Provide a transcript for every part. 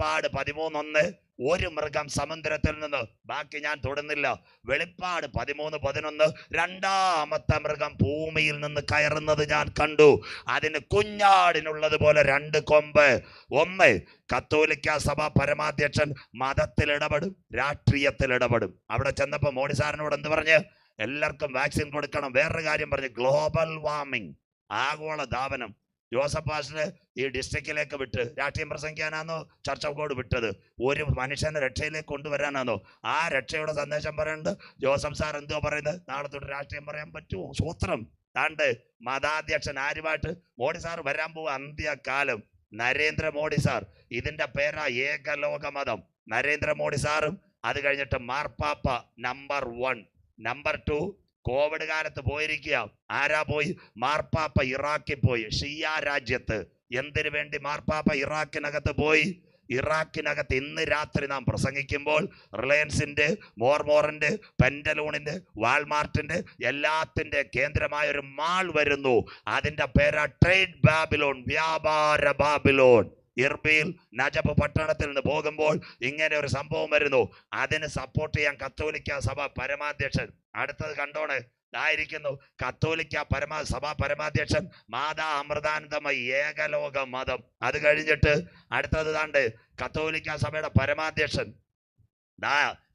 വെളിപ്പാട് പതിമൂന്നൊന്ന്. ഒരു മൃഗം സമുദ്രത്തിൽ നിന്ന് ബാക്കി ഞാൻ തൊടുന്നില്ല. വെളിപ്പാട് പതിമൂന്ന് പതിനൊന്ന്. രണ്ടാമത്തെ മൃഗം ഭൂമിയിൽ നിന്ന് കയറുന്നത് ഞാൻ കണ്ടു. അതിന് കുഞ്ഞാടിനുള്ളത് പോലെ രണ്ട് കൊമ്പ്. ഒന്ന് കത്തോലിക്ക സഭ പരമാധ്യക്ഷൻ മതത്തിൽ ഇടപെടും രാഷ്ട്രീയത്തിൽ ഇടപെടും. അവിടെ ചെന്നപ്പോൾ മോഡി സാറിനോട് എന്ത് പറഞ്ഞ്? എല്ലാവർക്കും വാക്സിൻ കൊടുക്കണം. വേറൊരു കാര്യം പറഞ്ഞു ഗ്ലോബൽ വാർമിംഗ് ആഗോള ധാവനം ജോസഫ് പാസ്റ്റർ ഈ ഡിസ്ട്രിക്റ്റിലേക്ക് വിട്ട് രാഷ്ട്രീയം പ്രസംഗിക്കാനാണോ ചർച്ച ബോർഡ് വിട്ടത്. ഒരു മനുഷ്യനെ രക്ഷയിലേക്ക് കൊണ്ടുവരാനാണോ ആ രക്ഷയുടെ സന്ദേശം പറയുന്നുണ്ട് ജോസഫ് സാർ എന്തോ പറയുന്നത്? നാളെ തൊട്ട് രാഷ്ട്രീയം പറയാൻ പറ്റുമോ? സൂത്രം. താണ്ട് മതാധ്യക്ഷൻ ആരുമായിട്ട്? മോഡി സാർ വരാൻ പോവുക അന്ത്യകാലം. നരേന്ദ്ര മോഡി സാർ ഇതിന്റെ പേരാ ഏകലോക മതം നരേന്ദ്രമോദി സാറും അത് കഴിഞ്ഞിട്ട് മാർപ്പാപ്പ number one number two Covid കാലത്ത് പോയിരിക്കുക ആരാ പോയി? മാർപ്പാപ്പ ഇറാഖിൽ പോയി. ഷിയ രാജ്യത്ത്. എന്തിനു വേണ്ടി മാർപ്പാപ്പ ഇറാഖിനകത്ത് പോയി? ഇറാഖിനകത്ത് ഇന്ന് രാത്രി നാം പ്രസംഗിക്കുമ്പോൾ റിലയൻസിന്റെ മോർമോറിന്റെ പെൻഡലൂണിന്റെ വാൾമാർട്ടിന്റെ എല്ലാത്തിന്റെ കേന്ദ്രമായ ഒരു മാൾ വരുന്നു. അതിന്റെ പേരാ ട്രേഡ് ബാബിലോൺ വ്യാപാര ബാബിലോൺ. ഇർബിയിൽ നജബ് പട്ടണത്തിൽ നിന്ന് പോകുമ്പോൾ ഇങ്ങനെ ഒരു സംഭവം വരുന്നു. അതിന് സപ്പോർട്ട് ചെയ്യാൻ കത്തോലിക്ക സഭ പരമാധ്യക്ഷൻ അടുത്തത് കണ്ടോണ്. ഇതായിരിക്കുന്നു കത്തോലിക്ക പരമാ സഭാ പരമാധ്യക്ഷൻ മാതാ അമൃതാനന്ദമയി ഏകലോക മതം അത് കഴിഞ്ഞിട്ട് അടുത്തത് താണ്ട് കത്തോലിക്ക സഭയുടെ പരമാധ്യക്ഷൻ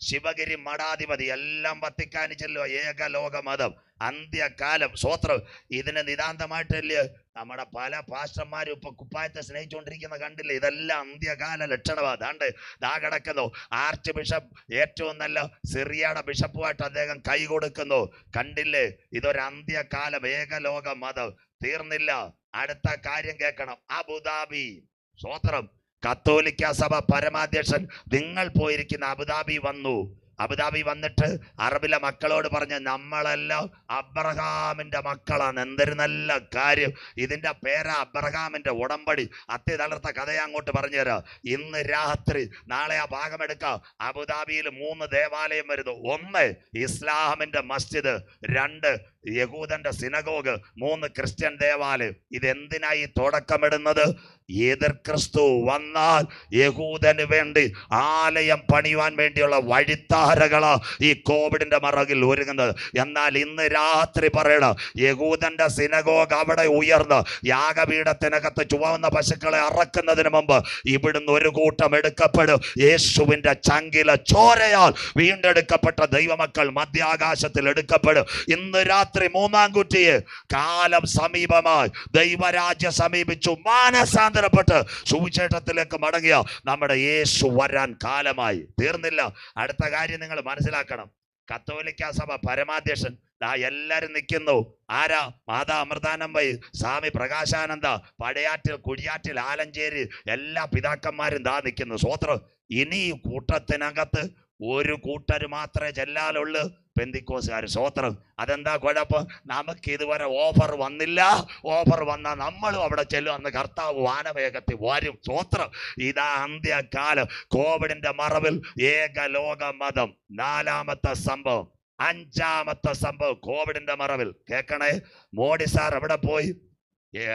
ശിവഗിരി മഠാധിപതി എല്ലാം വത്തിക്കാനി ചെല്ലുക ഏകലോക മതം അന്ത്യകാലം. സ്വോത്രം. ഇതിന് നിതാന്തമായിട്ടല്ലേ നമ്മുടെ പല പാസ്റ്റർമാരും ഇപ്പൊ കുപ്പായത്തെ സ്നേഹിച്ചുകൊണ്ടിരിക്കുന്ന കണ്ടില്ലേ? ഇതെല്ലാം അന്ത്യകാല ലക്ഷണമാ. അതാണ്ട് ദാ കിടക്കുന്നു. ആർച്ച് ബിഷപ്പ് ഏറ്റവും നല്ല സിറിയയുടെ ബിഷപ്പുമായിട്ട് അദ്ദേഹം കൈ കൊടുക്കുന്നു. കണ്ടില്ലേ? ഇതൊരു അന്ത്യകാലം ഏകലോക മതം തീർന്നില്ല. അടുത്ത കാര്യം കേൾക്കണം. അബുദാബി. സ്വോത്രം. കത്തോലിക്ക സഭ പരമാധ്യക്ഷൻ. നിങ്ങൾ പോയിരിക്കുന്ന അബുദാബി വന്നു. അബുദാബി വന്നിട്ട് അറബിലെ മക്കളോട് പറഞ്ഞ് നമ്മളെല്ലാം അബ്രഹാമിന്റെ മക്കളാണ്. എന്തൊരു നല്ല കാര്യം. ഇതിന്റെ പേര അബ്രഹാമിന്റെ ഉടമ്പടി. അത്തി തളർത്ത കഥ അങ്ങോട്ട് പറഞ്ഞു തരാം ഇന്ന് രാത്രി നാളെ ആ ഭാഗം എടുക്കാം. അബുദാബിയിൽ മൂന്ന് ദേവാലയം വരുന്നു. ഒന്ന് ഇസ്ലാമിന്റെ മസ്ജിദ് രണ്ട് യഹൂദന്റെ സിനഗോഗ് മൂന്ന് ക്രിസ്ത്യൻ ദേവാലയം. ഇതെന്തിനായി തുടക്കമിടുന്നത്? എതിർ ക്രിസ്തു വന്നാൽ യഹൂദന് വേണ്ടി ആലയം പണിയുവാൻ വേണ്ടിയുള്ള വഴിത്താരകളാ ഈ കോവിഡിന്റെ മറകിൽ ഒരുങ്ങുന്നത്. എന്നാൽ ഇന്ന് രാത്രി പറയണം യഹൂദന്റെ സിനഗോഗ് അവിടെ ഉയർന്ന് യാഗപീഠത്തിനകത്ത് ചുവന്ന പശുക്കളെ അറക്കുന്നതിന് മുമ്പ് ഇവിടുന്ന് ഒരു കൂട്ടം എടുക്കപ്പെടും. യേശുവിന്റെ ചങ്കില ചോരയാൽ വീണ്ടെടുക്കപ്പെട്ട ദൈവമക്കൾ മധ്യാകാശത്തിൽ എടുക്കപ്പെടും. ഇന്ന് രാത്രി മൂന്നാം കുറ്റിയെ കാലം സമീപമായി ദൈവരാജ്യം സമീപിച്ചു. മാനസാന്തരപ്പെട്ട് സുവിശേഷത്തിലേക്ക് മടങ്ങിയ നമ്മുടെ യേശു വരാൻ കാലമായി. തീർന്നില്ല. അടുത്ത കാര്യം നിങ്ങൾ മനസ്സിലാക്കണം. കത്തോലിക്ക സഭ പരമാധ്യക്ഷൻ. ദാ എല്ലാരും നിൽക്കുന്നു. ആരാ? മാതാ അമൃതാനമ്പൈ സ്വാമി പ്രകാശാനന്ദ പടയാറ്റിൽ കുഴിയാറ്റിൽ ആലഞ്ചേരി എല്ലാ പിതാക്കന്മാരും ദാ നിൽക്കുന്നു. സ്വോത്രം ഇനി കൂട്ടത്തിനകത്ത് ഒരു കൂട്ടർ മാത്രമേ ചെല്ലാലുള്ളൂ പെന്തിക്കോസുകാർ സ്വോത്രം അതെന്താ കുഴപ്പം? നമുക്ക് ഇതുവരെ ഓഫർ വന്നില്ല. ഓഫർ വന്നാൽ നമ്മളും അവിടെ ചെല്ലും. അന്ന് കർത്താവ് വാനവേഗത്തിൽ വരും. സ്വോത്രം ഇതാ അന്ത്യകാലം. കോവിഡിന്റെ മറവിൽ ഏക ലോക മതം നാലാമത്തെ സംഭവം. അഞ്ചാമത്തെ സംഭവം കോവിഡിന്റെ മറവിൽ. കേക്കണേ? മോഡി സാർ എവിടെ പോയി?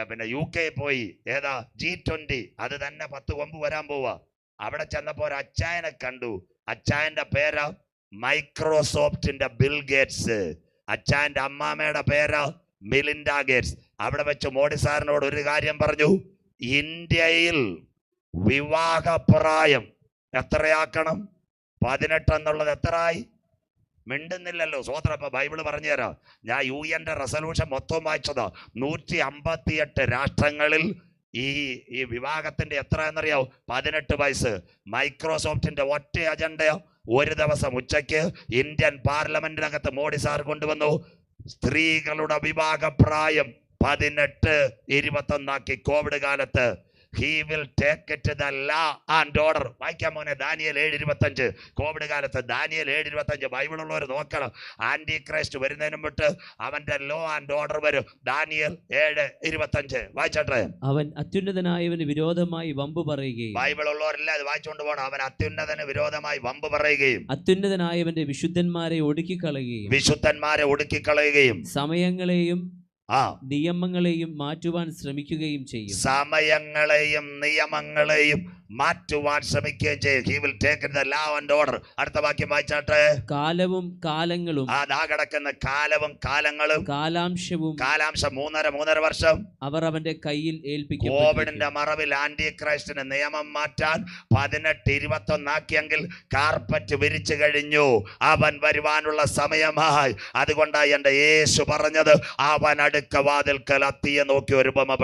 പിന്നെ യു കെ പോയി. ഏതാ? G twenty. അത് തന്നെ പത്ത് കൊമ്പ് വരാൻ പോവാ. അവിടെ ചെന്നപ്പോ ഒരു അച്ചായനെ കണ്ടു. അച്ചായന്റെ പേരാ? മൈക്രോസോഫ്റ്റിന്റെ ബിൽ ഗേറ്റ്സ് അച്ചായന്റെ അമ്മാമ്മയുടെ പേര് മിലിൻഡ ഗേറ്റ്സ്. അവിടെ വെച്ച് മോഡി സാറിനോട് ഒരു കാര്യം പറഞ്ഞു. ഇന്ത്യയിൽ വിവാഹപ്രായം എത്രയാക്കണം? പതിനെട്ട് എന്നുള്ളത് എത്രയായി? മിണ്ടുന്നില്ലല്ലോ. സോത്ര ഇപ്പൊ ബൈബിൾ പറഞ്ഞുതരാം. ഞാൻ യു എന്റെ റെസൊല്യൂഷൻ മൊത്തം വായിച്ചതാ. നൂറ്റി അമ്പത്തിയെട്ട് രാഷ്ട്രങ്ങളിൽ ഈ ഈ വിവാഹത്തിന്റെ എത്ര എന്നറിയാവോ പതിനെട്ട് വയസ്സ്. മൈക്രോസോഫ്റ്റിന്റെ ഒറ്റ അജണ്ടയോ. ഒരു ദിവസം ഉച്ചയ്ക്ക് ഇന്ത്യൻ പാർലമെന്റിനകത്ത് മോഡി സാർ കൊണ്ടുവന്നു. സ്ത്രീകളുടെ വിവാഹപ്രായം പതിനെട്ട് ഇരുപത്തൊന്നാക്കി കോവിഡ് കാലത്ത് he will take it the law and order വായിക്കാൻ മോനെ ദാനിയൽ ഏഴ് ഇരുപത്തഞ്ച്. കോവിഡ് കാലത്ത് ദാനിയൽ ഏഴ് ഇരുപത്തഞ്ച് ബൈബിളുള്ളവർ നോക്കണം. ആന്റി ക്രൈസ്റ്റ് വരുന്നതിന് മുമ്പ് അവന്റെ ലോ ആൻഡ് ഓർഡർ വരും. ദാനിയൽ ഏഴ് ഇരുപത്തഞ്ച്. വായിച്ചട്ടെ? അവൻ അത്യുന്നതനായവന് വിരോധമായി വമ്പ് പറയുകയും. ബൈബിൾ ഉള്ളവരെല്ലാം അത് വായിച്ചുകൊണ്ട് പോകണം അവൻ അത്യുന്നതന് വിരോധമായി വമ്പ് പറയുകയും. അത്യുന്നതനായവന്റെ വിശുദ്ധന്മാരെ ഒടുക്കിക്കളയുകയും. വിശുദ്ധന്മാരെ ഒടുക്കിക്കളയുകയും. സമയങ്ങളെയും നിയമങ്ങളെയും മാറ്റുവാൻ ശ്രമിക്കുകയും ചെയ്യും. സമയങ്ങളെയും നിയമങ്ങളെയും മാറ്റുവാൻ ശ്രമിക്കുകയും ചെയ്യും. He will take the law and order അടുത്ത വാക്യം വായിച്ചാട്ടെ. കാലവും കാലങ്ങളും ആ ദാ കിടക്കുന്ന കാലവും കാലങ്ങളും. കാലാംശവും കാലാംശം മൂന്നര മൂന്നര വർഷം. അവർ അവന്റെ കയ്യിൽ ഏൽപ്പിക്കും കോവിഡിന്റെ മറവിൽ ആന്റി ക്രൈസ്റ്റിന് നിയമം മാറ്റാൻ പതിനെട്ട് ഇരുപത്തൊന്നാക്കിയെങ്കിൽ കാർപ്പറ്റ് വിരിച്ചു കഴിഞ്ഞു. അവൻ വരുവാനുള്ള സമയമായി. അതുകൊണ്ടാണ് എന്റെ യേശു പറഞ്ഞത് അവൻ അടുക്ക വാതിൽക്കൽ അത്തിയെ നോക്കി ഒരു ഉപമ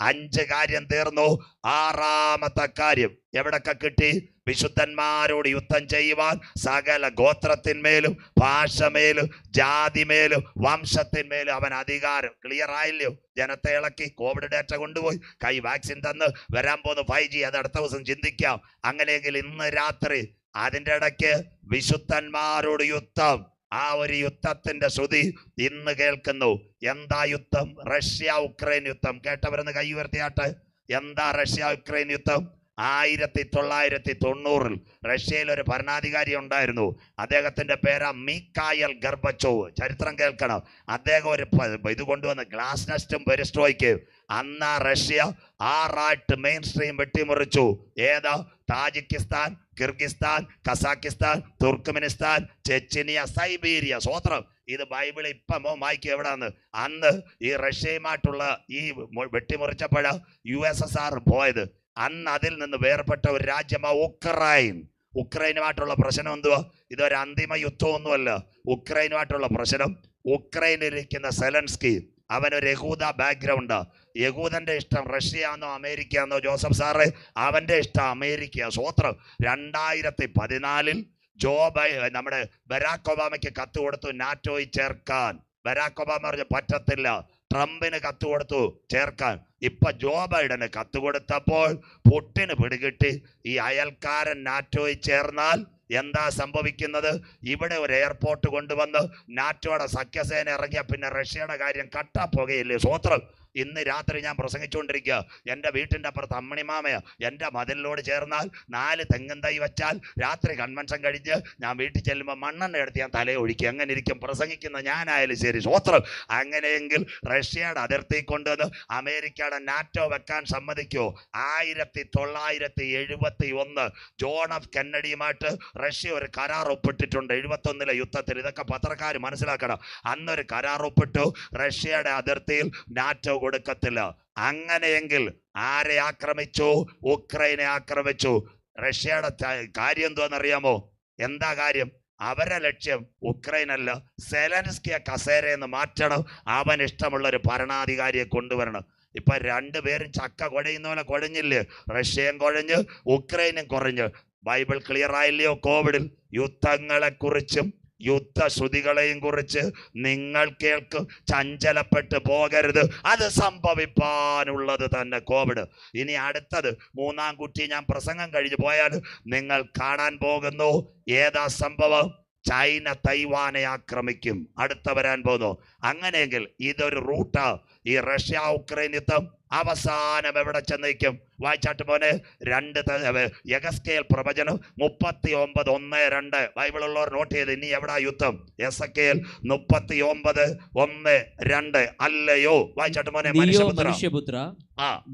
അഞ്ച് കാര്യം തീർന്നു. ആറാമത്തെ കാര്യം എവിടൊക്കെ കിട്ടി? വിശുദ്ധന്മാരോട് യുദ്ധം ചെയ്യുവാൻ സകല ഗോത്രത്തിന്മേലും ഭാഷമേലും ജാതിമേലും വംശത്തിന്മേലും അവൻ അധികാരം. ക്ലിയർ ആയില്ലയോ? ജനത്തെ ഇളക്കി കോവിഡ് ഡേറ്റ കൊണ്ടുപോയി കൈ വാക്സിൻ തന്ന് വരാൻ പോകുന്ന ഫൈവ് ജി അത് അടുത്ത ദിവസം ചിന്തിക്കാം. അങ്ങനെയെങ്കിൽ ഇന്ന് രാത്രി അതിന്റെ ഇടയ്ക്ക് വിശുദ്ധന്മാരോട് യുദ്ധം. ആ ഒരു യുദ്ധത്തിന്റെ ശ്രുതി ഇന്ന് കേൾക്കുന്നു. എന്താ യുദ്ധം? റഷ്യ ഉക്രൈൻ യുദ്ധം. കേട്ടവരെന്ന് കൈ ഉയർത്തിയാട്ടെ. എന്താ റഷ്യ ഉക്രൈൻ യുദ്ധം? ആയിരത്തി തൊള്ളായിരത്തി തൊണ്ണൂറിൽ റഷ്യയിൽ ഒരു ഭരണാധികാരി ഉണ്ടായിരുന്നു. അദ്ദേഹത്തിന്റെ പേരാ മീക്കായൽ ഗർബച്ചോവ്. ചരിത്രം കേൾക്കണം. അദ്ദേഹം ഒരു ഇത് കൊണ്ടുവന്ന് ഗ്ലാസ് നെസ്റ്റും പെരിസ്ട്രോയ്ക്ക്. അന്ന് റഷ്യ ആറായിട്ട് മെയിൻ സ്ട്രീം വെട്ടിമുറിച്ചു. ഏതാ? Tajikistan Kyrgyzstan Kazakhstan Turkmenistan Chechnya Siberia. സ്വോത്രം. ഇത് ബൈബിൾ ഇപ്പം മായ്ക്കും എവിടാന്ന്? അന്ന് ഈ റഷ്യയുമായിട്ടുള്ള ഈ വെട്ടിമുറിച്ചപ്പോഴാണ് വെട്ടിമുറിച്ചപ്പോഴ യു എസ് എസ് ആർ പോയത്. അന്ന് അതിൽ നിന്ന് വേർപെട്ട ഒരു രാജ്യമാണ് ഉക്രൈൻ. ഉക്രൈനുമായിട്ടുള്ള പ്രശ്നം എന്തുവാ? ഇതൊരു അന്തിമ യുദ്ധമൊന്നുമല്ല. ഉക്രൈനുമായിട്ടുള്ള പ്രശ്നം. ഉക്രൈനിലിരിക്കുന്ന സെലൻസ്കി അവനൊരു യഹൂദ ബാക്ക്ഗ്രൗണ്ട്. യഹൂദന്റെ ഇഷ്ടം റഷ്യ എന്നോ അമേരിക്ക എന്നോ ജോസഫ് സാറ്? അവന്റെ ഇഷ്ടം അമേരിക്ക സ്വോത്രം. രണ്ടായിരത്തി പതിനാലിൽ ജോ ബൈ നമ്മുടെ ബരാക് ഒബാമയ്ക്ക് കത്ത് കൊടുത്തു നാറ്റോയിൽ ചേർക്കാൻ. ബരാക് ഒബാമ പറഞ്ഞു പറ്റത്തില്ല. ട്രംപിന് കത്ത് കൊടുത്തു. ചേർക്കാൻ. ഇപ്പൊ ജോ ബൈഡന് കത്ത് കൊടുത്തപ്പോൾ പുട്ടിന് പിടികിട്ടി. ഈ അയൽക്കാരൻ നാറ്റോയിൽ ചേർന്നാൽ എന്താ സംഭവിക്കുന്നത്? ഇവിടെ ഒരു എയർപോർട്ട് കൊണ്ടുവന്ന് നാറ്റോയുടെ സഖ്യസേന ഇറങ്ങിയ പിന്നെ റഷ്യയുടെ കാര്യം കട്ടാ പോകുകയില്ലേ സ്വോത്രം ഇന്ന് രാത്രി ഞാൻ പ്രസംഗിച്ചുകൊണ്ടിരിക്കുക. എന്റെ വീട്ടിന്റെ അപ്പുറത്ത് അമ്മണിമാമയ. എന്റെ മതിലിനോട് ചേർന്നാൽ നാല് തെങ്ങും തൈ വച്ചാൽ രാത്രി കൺവെൻഷൻ കഴിഞ്ഞ് ഞാൻ വീട്ടിൽ ചെല്ലുമ്പോൾ മണ്ണെണ്ണ എടുത്ത് ഞാൻ തലയെ ഒഴിക്കും. അങ്ങനെ ഇരിക്കും? പ്രസംഗിക്കുന്ന ഞാനായാലും ശരി. സ്വോത്രം അങ്ങനെയെങ്കിൽ റഷ്യയുടെ അതിർത്തി കൊണ്ടുവന്ന് അമേരിക്കയുടെ നാറ്റോ വെക്കാൻ സമ്മതിക്കോ? ആയിരത്തി തൊള്ളായിരത്തി എഴുപത്തി ഒന്ന് ജോൺ എഫ് കെന്നഡിയുമായിട്ട് റഷ്യ ഒരു കരാർ ഒപ്പിട്ടിട്ടുണ്ട്. എഴുപത്തൊന്നിലെ യുദ്ധത്തിൽ. ഇതൊക്കെ പത്രക്കാർ മനസ്സിലാക്കണം. അന്നൊരു കരാർ ഒപ്പിട്ടു. റഷ്യയുടെ അതിർത്തിയിൽ നാറ്റോ കൊടുക്കത്തില്ല. അങ്ങനെയെങ്കിൽ ആരെ ആക്രമിച്ചു? ഉക്രൈനെ ആക്രമിച്ചു. റഷ്യയുടെ കാര്യം എന്താണെന്നറിയാമോ എന്താ കാര്യം? അവരെ ലക്ഷ്യം ഉക്രൈൻ അല്ല സെലൻസ്കിയ കസേരയെന്ന് മാറ്റണം. അവൻ ഇഷ്ടമുള്ള ഒരു ഭരണാധികാരിയെ കൊണ്ടുവരണം. ഇപ്പൊ രണ്ടുപേരും ചക്ക കുഴയുന്ന പോലെ കുഴഞ്ഞില്ലേ റഷ്യയും കുഴഞ്ഞ് ഉക്രൈനും കുറഞ്ഞ്. Bible clear ആയില്ലയോ കോവിഡിൽ? യുദ്ധങ്ങളെ കുറിച്ചും യുദ്ധശ്രുതികളെയും കുറിച്ച് നിങ്ങൾ കേൾക്ക്. ചഞ്ചലപ്പെട്ട് പോകരുത്. അത് സംഭവിപ്പാനുള്ളത് തന്നെ കോവിഡ്. ഇനി അടുത്തത് മൂന്നാം കുട്ടി ഞാൻ പ്രസംഗം കഴിഞ്ഞു പോയാൽ നിങ്ങൾ കാണാൻ പോകുന്നു ഏതാ സംഭവം? ചൈന തൈവാനെ ആക്രമിക്കും. അടുത്ത വരാൻ പോകുന്നു. അങ്ങനെയെങ്കിൽ ഇതൊരു റൂട്ടാ. ഈ റഷ്യ ഉക്രൈൻ യുദ്ധം അവസാനം എവിടെ ചെന്നേക്കും? വായിച്ചാട്ട് പോനെ രണ്ട് യഗസ്കേൽ പ്രവചനം മുപ്പത്തി ഒമ്പത് ഒന്ന് രണ്ട്. ബൈബിളുള്ളവർ നോട്ട് ചെയ്ത് ഇനി എവിടാ യുദ്ധം? യസക്കേൽ മുപ്പത്തി ഒമ്പത് ഒന്ന് രണ്ട്. അല്ലയോ. വായിച്ചാട്ട് മോനെ മനുഷ്യപുത്ര.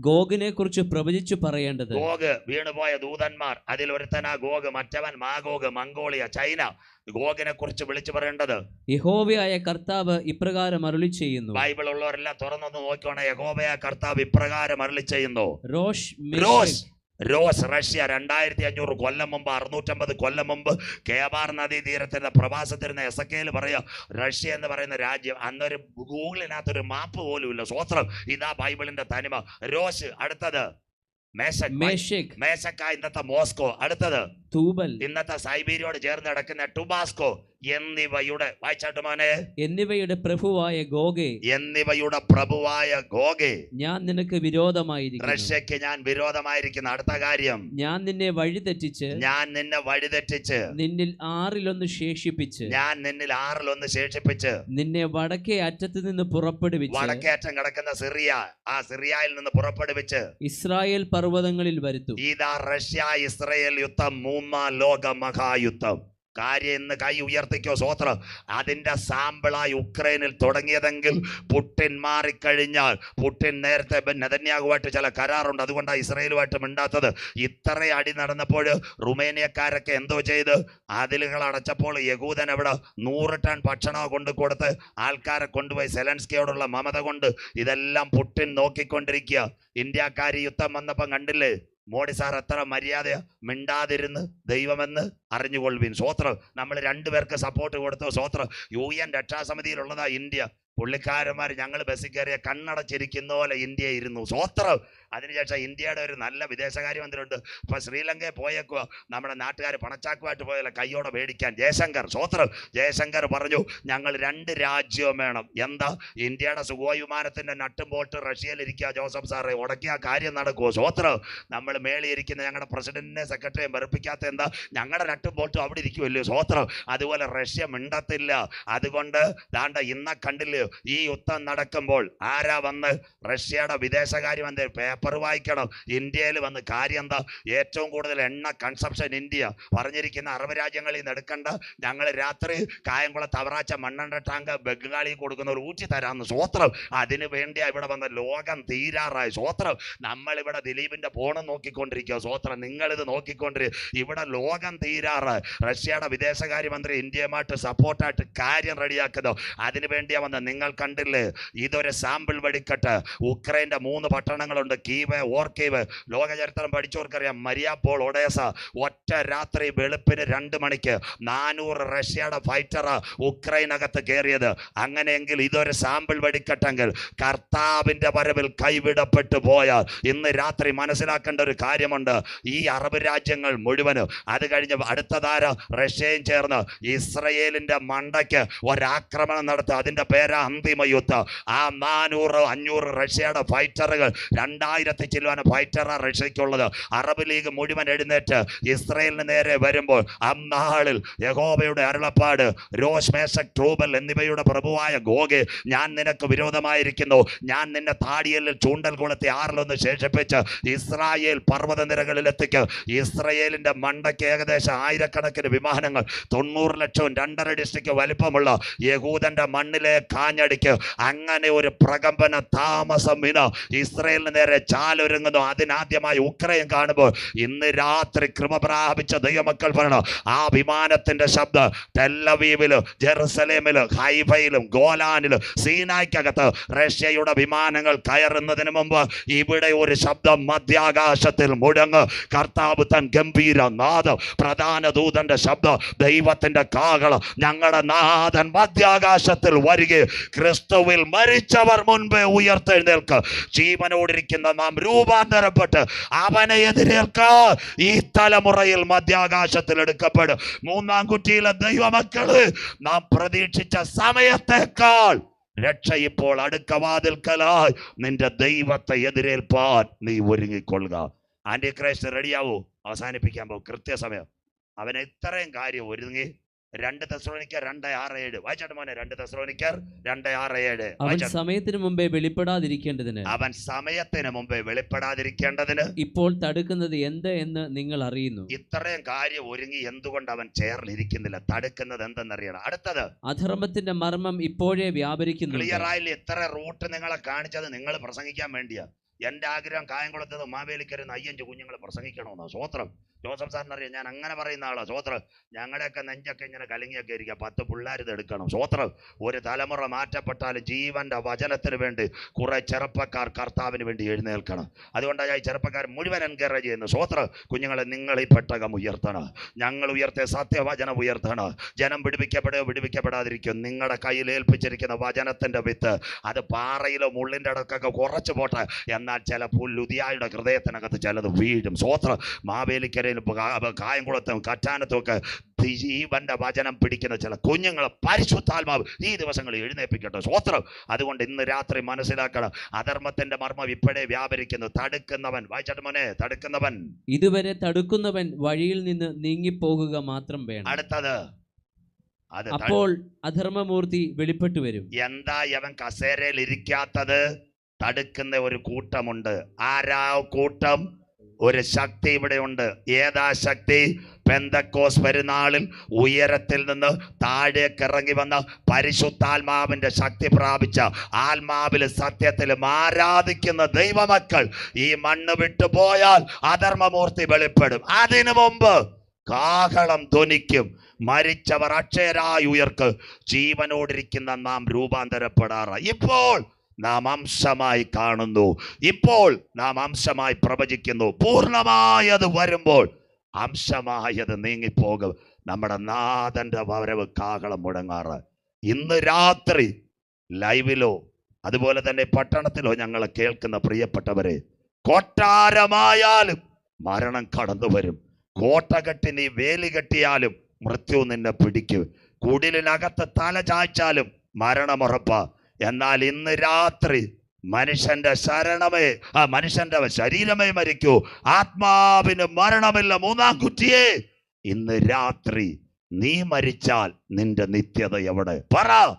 ഗോഗിനെ കുറിച്ച് പ്രവചിച്ചു പറയേണ്ടത് ഗോഗ് വീണുപോയ ദൂതന്മാർ അതിൽ ഒരുത്തനാ ഗോഗ് മറ്റവൻ മാഗോഗ് മംഗോളിയ ചൈന. ഗോഗിനെ കുറിച്ച് വിളിച്ചു പറയേണ്ടത് യഹോവയായ കർത്താവ് ഇപ്രകാരം അരുളി ചെയ്യുന്നു ബൈബിൾ ഉള്ളവരെല്ലാം തുറന്നൊന്ന് നോക്കിക്കോണേ. യഹോവയായ കർത്താവ് ഇപ്രകാരം അരുളി ചെയ്യുന്നു റോഷ് റോസ് റോസ് റഷ്യ രണ്ടായിരത്തി അഞ്ഞൂറ് കൊല്ലം മുമ്പ് അറുന്നൂറ്റമ്പത് കൊല്ലം മുമ്പ് കേബാർ നദീ തീരത്തിന്റെ പ്രവാസത്തിരുന്ന എസക്കേൽ പറയാ റഷ്യ എന്ന് പറയുന്ന രാജ്യം അന്നൊരു ഗൂഗിളിനകത്തൊരു മാപ്പ് പോലും ഇല്ല. സ്വോത്രം ഇതാ ബൈബിളിന്റെ തനിമ. റോസ് അടുത്തത് മേശക് മേശക് മേശക്ക ഇന്നത്തെ മോസ്കോ. അടുത്തത് തൂബൽ. ഇന്നത്തെ സൈബീരിയോട് ചേർന്ന് കിടക്കുന്ന ടുബാസ്കോ എന്നിവയുടെ വായിച്ചാട്ട് മോനെ. എന്നിവയുടെ പ്രഭുവായ ഗോഗെ. എന്നിവയുടെ പ്രഭുവായ ഗോഗെ. ഞാൻ നിനക്ക് വിരോധമായിരിക്കും റഷ്യക്ക് ഞാൻ വിരോധമായിരിക്കുന്ന. അടുത്ത കാര്യം. ഞാൻ നിന്നെ വഴിതെറ്റിച്ച് ഞാൻ നിന്നെ വഴിതെറ്റിച്ച് നിന്നിൽ ആറിലൊന്ന് ശേഷിപ്പിച്ച് ഞാൻ നിന്നിൽ ആറിലൊന്ന് ശേഷിപ്പിച്ച് നിന്നെ വടക്കേ അറ്റത്ത് നിന്ന് പുറപ്പെടുവിച്ച് വടക്കേ അറ്റം കിടക്കുന്ന സിറിയ ആ സിറിയയിൽ നിന്ന് പുറപ്പെടുവിച്ച് ഇസ്രായേൽ പർവതങ്ങളിൽ വരുത്തും. ഇതാ റഷ്യ ഇസ്രായേൽ യുദ്ധം. മൂന്നാം ലോക മഹായുദ്ധം. കാര്യം ഇന്ന് കൈ ഉയർത്തിക്കോ സ്വോത്രം അതിന്റെ സാമ്പിളായി ഉക്രൈനിൽ തുടങ്ങിയതെങ്കിൽ പുട്ടിൻ മാറിക്കഴിഞ്ഞാൽ പുട്ടിൻ നേരത്തെ നെതന്യാകുമായിട്ട് ചില കരാറുണ്ട്. അതുകൊണ്ടാണ് ഇസ്രയേലുമായിട്ട് മിണ്ടാത്തത്. ഇത്ര അടി നടന്നപ്പോൾ റുമേനിയക്കാരൊക്കെ എന്തോ ചെയ്ത് അതിലുകൾ അടച്ചപ്പോൾ യഹൂദൻ അവിടെ നൂറ് ടൺ ഭക്ഷണം കൊണ്ട് കൊടുത്ത് ആൾക്കാരെ കൊണ്ടുപോയി സെലൻസ്കിയോടുള്ള മമത കൊണ്ട് ഇതെല്ലാം പുട്ടിൻ നോക്കിക്കൊണ്ടിരിക്കുക. ഇന്ത്യക്കാർ യുദ്ധം വന്നപ്പം കണ്ടില്ലേ? മോഡി സാർ എത്ര മര്യാദ മിണ്ടാതിരുന്ന് ദൈവമെന്ന് അറിഞ്ഞുകൊള്ളുവിൻ. സ്വോത്രം നമ്മൾ രണ്ടുപേർക്ക് സപ്പോർട്ട് കൊടുത്തു. സ്വോത്രം യു എൻ രക്ഷാസമിതിയിലുള്ളതാ ഇന്ത്യ. പുള്ളിക്കാരന്മാർ ഞങ്ങൾ ബസ്സിൽ കയറിയ കണ്ണടച്ചിരിക്കുന്ന പോലെ ഇന്ത്യ ഇരുന്നു. സ്വോത്രം. അതിനുശേഷം ഇന്ത്യയുടെ ഒരു നല്ല വിദേശകാര്യമന്ത്രിയുണ്ട്. ഇപ്പൊ ശ്രീലങ്കയിൽ പോയേക്കുക നമ്മുടെ നാട്ടുകാർ പണച്ചാക്കുമായിട്ട് പോയല്ലോ കയ്യോടെ മേടിക്കാൻ. ജയശങ്കർ. സ്വോത്രം. ജയശങ്കർ പറഞ്ഞു ഞങ്ങൾ രണ്ട് രാജ്യവും വേണം. എന്താ? ഇന്ത്യയുടെ സുഖോയ് വിമാനത്തിന്റെ നട്ടും പോട്ട് റഷ്യയിൽ ഇരിക്കുക ജോസഫ് സാറേ. ഉടക്കിയ കാര്യം നടക്കുമോ സ്വോത്രം. നമ്മൾ മേളിയിരിക്കുന്ന ഞങ്ങളുടെ പ്രസിഡന്റിനെ സെക്രട്ടറിയും വെറുപ്പിക്കാത്ത എന്താ? ഞങ്ങളുടെ നട്ടും പോട്ടും അവിടെ ഇരിക്കുമല്ലോ സ്വോത്രം. അതുപോലെ റഷ്യ മിണ്ടത്തില്ല. അതുകൊണ്ട് ദാണ്ട ഇന്ന ഈ യുദ്ധം നടക്കുമ്പോൾ ആരാ വന്ന് റഷ്യയുടെ വിദേശകാര്യമന്ത്രി പേപ്പർ വായിക്കണം? ഇന്ത്യയിൽ വന്ന് കാര്യം എന്താ? ഏറ്റവും കൂടുതൽ എണ്ണ കൺസപ്ഷൻ ഇന്ത്യ. പറഞ്ഞിരിക്കുന്ന അറബ് രാജ്യങ്ങളിൽ നിന്ന് എടുക്കേണ്ട. ഞങ്ങൾ രാത്രി കായംകുളത്ത് അവറാച്ച മണ്ണെണ്ണ ടാങ്ക് ബംഗാളിൽ കൊടുക്കുന്ന ഒരു ഊറ്റി തരാമെന്ന് സ്വോത്രം അതിനു വേണ്ടിയാ ഇവിടെ വന്ന ലോകം തീരാറായി സ്വോത്രം നമ്മളിവിടെ ദിലീപിന്റെ ഫോണും നോക്കിക്കൊണ്ടിരിക്കുക സ്വോത്രം നിങ്ങളിത് നോക്കിക്കൊണ്ടിരിക്കുക ഇവിടെ ലോകം തീരാറായി. റഷ്യയുടെ വിദേശകാര്യമന്ത്രി ഇന്ത്യയുമായിട്ട് സപ്പോർട്ടായിട്ട് കാര്യം റെഡിയാക്കുന്നു അതിനു വേണ്ടിയാ വന്ന നിങ്ങൾ കണ്ടില്ലേ? ഇതൊരു സാമ്പിൾ വെടിക്കെട്ട്. ഉക്രൈന്റെ മൂന്ന് പട്ടണങ്ങളുണ്ട്. കീവ് ഓർക്കീവ്. ലോകചരിത്രം പഠിച്ചവർക്കറിയാം. മരിയാപ്പോൾ ഒഡേസ. ഒറ്റ രാത്രി വെളുപ്പിന് രണ്ട് മണിക്ക് നാനൂറ് റഷ്യയുടെ ഫൈറ്റർ ഉക്രൈനകത്ത് കയറിയത് അങ്ങനെയെങ്കിൽ ഇതൊരു സാമ്പിൾ വെടിക്കെട്ടെങ്കിൽ കർത്താവിന്റെ വരവിൽ കൈവിടപ്പെട്ടു പോയാൽ ഇന്ന് രാത്രി മനസ്സിലാക്കേണ്ട ഒരു കാര്യമുണ്ട്. ഈ അറബ് രാജ്യങ്ങൾ മുഴുവനും അത് കഴിഞ്ഞ് അടുത്ത താര റഷ്യയും ചേർന്ന് ഇസ്രയേലിന്റെ മണ്ടയ്ക്ക് ഒരാക്രമണം നടത്തുക. അതിന്റെ പേരാ അന്തിമ യുദ്ധം ആ നാനൂറ് അഞ്ഞൂറ് റഷ്യയുടെ ഫൈറ്ററുകൾ രണ്ടായിരത്തി ചില്ലുവാന ഫൈറ്ററാണ് റഷ്യക്കുള്ളത് അറബ് ലീഗ് മുഴുവൻ എഴുന്നേറ്റ് ഇസ്രയേലിന് നേരെ വരുമ്പോൾ അന്നാളിൽ യഹോബയുടെ അരുളപ്പാട് രോഷ് മേശക് ട്രൂബൽ എന്നിവയുടെ പ്രഭുവായ ഗോഗെ ഞാൻ നിനക്ക് വിരോധമായിരിക്കുന്നു. ഞാൻ നിന്നെ താടിയലിൽ ചൂണ്ടൽ കൊളുത്തി ആറിലൊന്ന് ശേഷിപ്പിച്ച് ഇസ്രായേൽ പർവത നിരകളിലെത്തിക്ക് ഇസ്രയേലിന്റെ മണ്ടയ്ക്ക് ഏകദേശം ആയിരക്കണക്കിന് വിമാനങ്ങൾ തൊണ്ണൂറ് ലക്ഷവും രണ്ടര ഡിസ്ട്രിക്ട് വലിപ്പമുള്ള യഹൂദന്റെ മണ്ണിലെ കാഞ്ഞടിക്ക് അങ്ങനെ ഒരു പ്രകമ്പന താമസം വിന ഇസ്രയേലിന് നേരെ ചാലൊരുങ്ങുന്നു. അതിനാദ്യമായി ഉക്രൈൻ കാണുമ്പോൾ ഇന്ന് രാത്രി കൃപ പ്രാപിച്ച ദൈവമക്കൾ പറയണം? ആ വിമാനത്തിന്റെ ശബ്ദം ടെല്ലവീവിലും ജെറുസലേമിലും ഹൈഫയിലും ഗോലാനിലും സീനായ്ക്കകത്ത് റഷ്യയുടെ വിമാനങ്ങൾ കയറുന്നതിന് മുമ്പ് ഇവിടെ ഒരു ശബ്ദം മധ്യാകാശത്തിൽ മുഴങ്ങ്. കർത്താവ് തൻ ഗംഭീര നാദം പ്രധാന ദൂതന്റെ ശബ്ദം ദൈവത്തിന്റെ കാഹളം ഞങ്ങളുടെ നാഥൻ മധ്യാകാശത്തിൽ വരികെ ക്രിസ്തുവിൽ മരിച്ചവർ മുൻപേ ഉയർത്തെഴുന്നേൽക്ക്. ജീവനോടിരിക്കുന്ന നാം രൂപാന്തരപ്പെട്ട് അവനെ എതിരേൽക്ക. ഈ തലമുറയിൽ മധ്യാകാശത്തിൽ എടുക്കപ്പെടും. മൂന്നാം കുറ്റിയിലെ ദൈവമക്കൾ നാം പ്രതീക്ഷിച്ച സമയത്തേക്കാൾ രക്ഷ ഇപ്പോൾ അടുക്ക വാതിൽക്കലായി. നിന്റെ ദൈവത്തെ എതിരേൽപ്പാൻ നീ ഒരുങ്ങിക്കൊള്ളുക. ആന്റി ക്രൈസ്റ്റ് റെഡിയാവൂ അവസാനിപ്പിക്കാൻ പോകും കൃത്യസമയം. അവൻ ഇത്രയും കാര്യം ഒരുങ്ങി. രണ്ട് തെസ്ലോണിക്കർ രണ്ട് ആറ് ഏഴ്. വായിച്ചാട്ട് മോനെ രണ്ട് തെസ്ലോണിക്കർ രണ്ട് ആറ് ഏഴ്. അവൻ സമയത്തിന് മുമ്പേ വെളിപ്പെടാതിരിക്കേണ്ടതിന്. അവൻ സമയത്തിന് മുമ്പേ വെളിപ്പെടാതിരിക്കേണ്ടതിന്. ഇപ്പോൾ തടുക്കുന്നത് എന്ത് എന്ന് നിങ്ങൾ അറിയുന്നു. ഇത്രയും കാര്യം ഒരുങ്ങി എന്തുകൊണ്ട് അവൻ ചേർന്നിരിക്കുന്നില്ല? തടുക്കുന്നത് എന്തെന്നറിയണം. അടുത്തത്. അധർമ്മത്തിന്റെ മർമ്മം ഇപ്പോഴേ വ്യാപരിക്കുന്നു ക്ലിയർ ആയില്ല? ഇത്ര റൂട്ട് നിങ്ങളെ കാണിച്ചത് നിങ്ങൾ പ്രസംഗിക്കാൻ വേണ്ടിയാ. എന്റെ ആഗ്രഹം കായംകുളത്ത് മാവേലിക്കരുന്ന് അയ്യഞ്ച് കുഞ്ഞുങ്ങൾ പ്രസംഗിക്കണമെന്നാണ് സ്വോത്രം. ജോസഫ് സാറിന് അറിയാം. ഞാൻ അങ്ങനെ പറയുന്ന ആളാ. സോത്ര ഞങ്ങളുടെയൊക്കെ നെഞ്ചൊക്കെ ഇങ്ങനെ കലങ്ങിയൊക്കെ ഇരിക്കുക പത്ത് പിള്ളേർ ഇത് എടുക്കണം. സോത്ര ഒരു തലമുറ മാറ്റപ്പെട്ടാൽ ജീവന്റെ വചനത്തിന് വേണ്ടി കുറെ ചെറുപ്പക്കാർ കർത്താവിന് വേണ്ടി എഴുന്നേൽക്കണം. അതുകൊണ്ടാണ് ഈ ചെറുപ്പക്കാർ മുഴുവൻ എൻകറേജ് ചെയ്യുന്നു. സോത്ര കുഞ്ഞുങ്ങളെ നിങ്ങൾ ഈ പെട്ടകം ഉയർത്തണം. ഞങ്ങൾ ഉയർത്തിയ സത്യവചനം ഉയർത്തണം. ജനം പിടിപ്പിക്കപ്പെടുകയോ പിടിപ്പിക്കപ്പെടാതിരിക്കും നിങ്ങളുടെ കയ്യിൽ ഏൽപ്പിച്ചിരിക്കുന്ന വചനത്തിന്റെ വിത്ത് അത് പാറയിലോ മുള്ളിന്റെ അടക്കൊക്കെ കുറച്ച് പോട്ടെ. എന്നാൽ ചില പുല്ലുതിയായുടെ ഹൃദയത്തിനകത്ത് ചിലത് വീഴും. സോത്ര മാവേലിക്കരയിലും കാ- കായംകുളത്തും കറ്റാനത്തും ഒക്കെ ജീവന്റെ വചനം പിടിക്കുന്ന ചില കുഞ്ഞുങ്ങളെ പരിശുദ്ധാത്മാവ് ഈ ദിവസങ്ങളിൽ എഴുന്നേപ്പിക്കട്ടെ സ്വോത്രം അതുകൊണ്ട് ഇന്ന് രാത്രി മനസ്സിലാക്കണം. അധർമ്മത്തിന്റെ മർമ്മം ഇപ്പോഴേ വ്യാപരിക്കുന്നു. തടുക്കുന്നവൻ വായിച്ചാട്ട് മോനെ തടുക്കുന്നവൻ. ഇതുവരെ തടുക്കുന്നവൻ വഴിയിൽ നിന്ന് നീങ്ങിപ്പോകുക മാത്രം വേണം. അടുത്തത്. അപ്പോൾ അധർമ്മമൂർത്തി വെളിപ്പെട്ടു വരും. എന്താ അവൻ കസേരയിൽ ഇരിക്കാത്തത്? തടുക്കുന്ന ഒരു കൂട്ടമുണ്ട്. ആരാ കൂട്ടം? ഒരു ശക്തി ഇവിടെ ഉണ്ട്. ഏതാ ശക്തി? പെന്തക്കോസ് പെരുന്നാളിൽ ഉയരത്തിൽ നിന്ന് താഴേക്ക് ഇറങ്ങി വന്ന പരിശുദ്ധാത്മാവിന്റെ ശക്തി പ്രാപിച്ച ആത്മാവിൽ സത്യത്തിൽ ആരാധിക്കുന്ന ദൈവമക്കൾ ഈ മണ്ണ് വിട്ടുപോയാൽ അധർമ്മമൂർത്തി വെളിപ്പെടും. അതിനു മുമ്പ് കാഹളം ധ്വനിക്കും. മരിച്ചവർ അക്ഷയരായി ഉയർക്ക്. ജീവനോടിരിക്കുന്ന നാം രൂപാന്തരപ്പെടാറ ഇപ്പോൾ നാം അംശമായി കാണുന്നു. ഇപ്പോൾ നാം അംശമായി പ്രവചിക്കുന്നു. പൂർണമായത് വരുമ്പോൾ അംശമായത് നീങ്ങിപ്പോകും. നമ്മുടെ നാഥന്റെ വരവ് കാഹളം മുടങ്ങാറ്. ഇന്ന് രാത്രി ലൈവിലോ അതുപോലെ തന്നെ പട്ടണത്തിലോ ഞങ്ങൾ കേൾക്കുന്ന പ്രിയപ്പെട്ടവരെ കൊട്ടാരമായാലും മരണം കടന്നു വരും. കോട്ട കെട്ടി നീ വേലി കെട്ടിയാലും മൃത്യു നിന്നെ പിടിക്കും. കുടിലിനകത്ത് തല ചായ്ച്ചാലും മരണമുറപ്പ എന്നാൽ ഇന്ന് രാത്രി മനുഷ്യന്റെ ശരണമേ ആ മനുഷ്യന്റെ ശരീരമേ മരിക്കൂ. ആത്മാവിന് മരണമില്ല. മൂന്നാം കുറ്റിയെ ഇന്ന് രാത്രി നീ മരിച്ചാൽ നിന്റെ നിത്യത എവിടെ? പറ.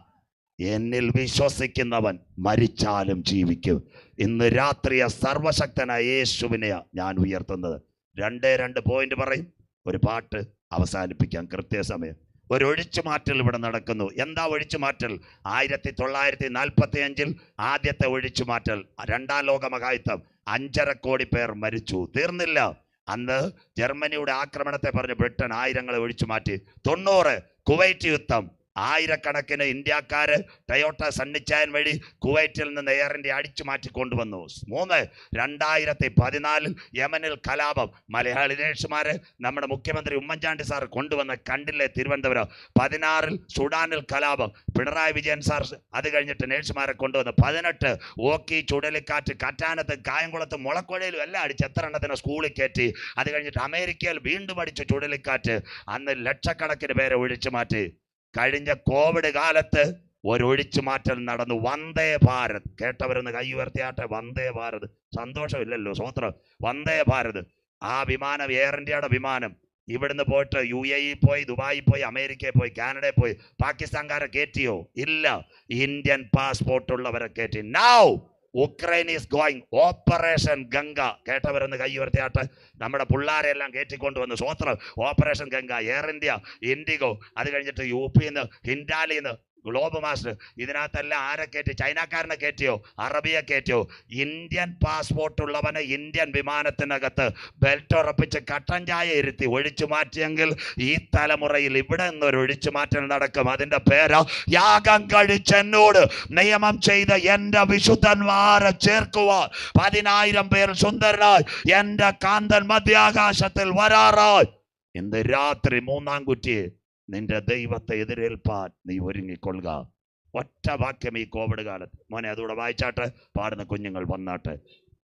എന്നിൽ വിശ്വസിക്കുന്നവൻ മരിച്ചാലും ജീവിക്കും. ഇന്ന് രാത്രിയ സർവശക്തനായ യേശുവിനെയാ ഞാൻ ഉയർത്തുന്നത്. രണ്ടേ രണ്ട് പോയിന്റ് പറയും. ഒരു പാട്ട് അവസാനിപ്പിക്കാം കൃത്യസമയം. ഒരു ഒഴിച്ചുമാറ്റൽ ഇവിടെ നടക്കുന്നു. എന്താ ഒഴിച്ചു മാറ്റൽ? ആയിരത്തി തൊള്ളായിരത്തി നാൽപ്പത്തി അഞ്ചിൽ ആദ്യത്തെ ഒഴിച്ചു മാറ്റൽ. രണ്ടാം ലോക മഹായുദ്ധം അഞ്ചര കോടി പേർ മരിച്ചു. തീർന്നില്ല. അന്ന് ജർമ്മനിയുടെ ആക്രമണത്തെ പറഞ്ഞ് ബ്രിട്ടൻ ആയിരങ്ങളെ ഒഴിച്ചു മാറ്റി. തൊണ്ണൂറ് കുവൈറ്റ് യുദ്ധം. ആയിരക്കണക്കിന് ഇന്ത്യക്കാര് ടയോട്ട സണ്ണിച്ചായൻ വഴി കുവൈറ്റിൽ നിന്ന് എയർ ഇന്ത്യ അടിച്ചു മാറ്റി കൊണ്ടുവന്നു. മൂന്ന് രണ്ടായിരത്തി പതിനാലിൽ യമനിൽ കലാപം. മലയാളി നേഴ്സുമാര് നമ്മുടെ മുഖ്യമന്ത്രി ഉമ്മൻചാണ്ടി സാർ കൊണ്ടുവന്ന കണ്ടില്ലേ തിരുവനന്തപുരം? പതിനാറിൽ സുഡാനിൽ കലാപം. പിണറായി വിജയൻ സാർ അത് കഴിഞ്ഞിട്ട് നേഴ്സുമാരെ കൊണ്ടുവന്ന്. പതിനെട്ട് ഓക്കി ചുഴലിക്കാറ്റ് കറ്റാനത്ത് കായംകുളത്ത് മുളക്കുഴയിലും എല്ലാം അടിച്ച് എത്ര എണ്ണത്തിന് സ്കൂളിൽ കയറ്റി. അത് കഴിഞ്ഞിട്ട് അമേരിക്കയിൽ വീണ്ടും അടിച്ച് ചുഴലിക്കാറ്റ്. അന്ന് ലക്ഷക്കണക്കിന് പേരെ ഒഴിച്ചു മാറ്റി. കഴിഞ്ഞ കോവിഡ് കാലത്ത് ഒരു ഒഴിച്ചു മാറ്റൽ നടന്നു. വന്ദേ ഭാരത്. കേട്ടവരെന്ന് കൈ ഉയർത്തിയാട്ടെ. വന്ദേ ഭാരത്. സന്തോഷമില്ലല്ലോ സ്വോത്രം വന്ദേ ഭാരത്. ആ വിമാനം എയർ ഇന്ത്യയുടെ വിമാനം ഇവിടുന്ന് പോയിട്ട് യു എ ഇ പോയി ദുബായി പോയി അമേരിക്കയിൽ പോയി കാനഡയിൽ പോയി. പാകിസ്ഥാൻകാരെ കയറ്റിയോ ഇല്ല. ഇന്ത്യൻ പാസ്പോർട്ട് ഉള്ളവരെ കയറ്റി now Ukraine is going operation Ganga കേട്ടവരെന്ന് കൈ ഉയർത്തിയാട്ട് നമ്മുടെ കയറ്റിക്കൊണ്ട് കയറ്റിക്കൊണ്ടുവന്ന് സ്വോത്രം. Operation Ganga Air India IndiGo അത് കഴിഞ്ഞിട്ട് യു പിന്ന് ഹിൻഡാലിന്ന് ഗ്ലോബ് മാസ്റ്റർ ഇതിനകത്തെല്ലാം ആരെ കയറ്റി ചൈനക്കാരനെ കയറ്റിയോ? അറബിയെ കയറ്റിയോ? ഇന്ത്യൻ പാസ്പോർട്ട് ഉള്ളവനെ ഇന്ത്യൻ വിമാനത്തിനകത്ത് ബെൽറ്റ് ഉറപ്പിച്ച് കട്ടൻ ചായ ഇരുത്തി ഒഴിച്ചു മാറ്റിയെങ്കിൽ ഈ തലമുറയിൽ ഇവിടെ നിന്നൊരു ഒഴിച്ചു മാറ്റൽ നടക്കും. അതിന്റെ പേര് യാഗം കഴിച്ചെന്നോട് നിയമം ചെയ്ത എന്റെ വിശുദ്ധന്മാരെ ചേർക്കുവാൻ പതിനായിരം പേർ സുന്ദരനായി എന്റെ കാന്തൻ മധ്യാകാശത്തിൽ വരാറായി. ഇന്ന് രാത്രി മൂന്നാം കുറ്റിയെ? നിന്റെ ദൈവത്തെ എതിരേൽപ്പാൻ നീ ഒരുങ്ങിക്കൊള്ളുക. ഒറ്റ വാക്യം ഈ കോവിഡ് കാലത്ത്. മോനെ അതുകൂടെ വായിച്ചാട്ട്. പാടുന്ന കുഞ്ഞുങ്ങൾ വന്നാട്ട്.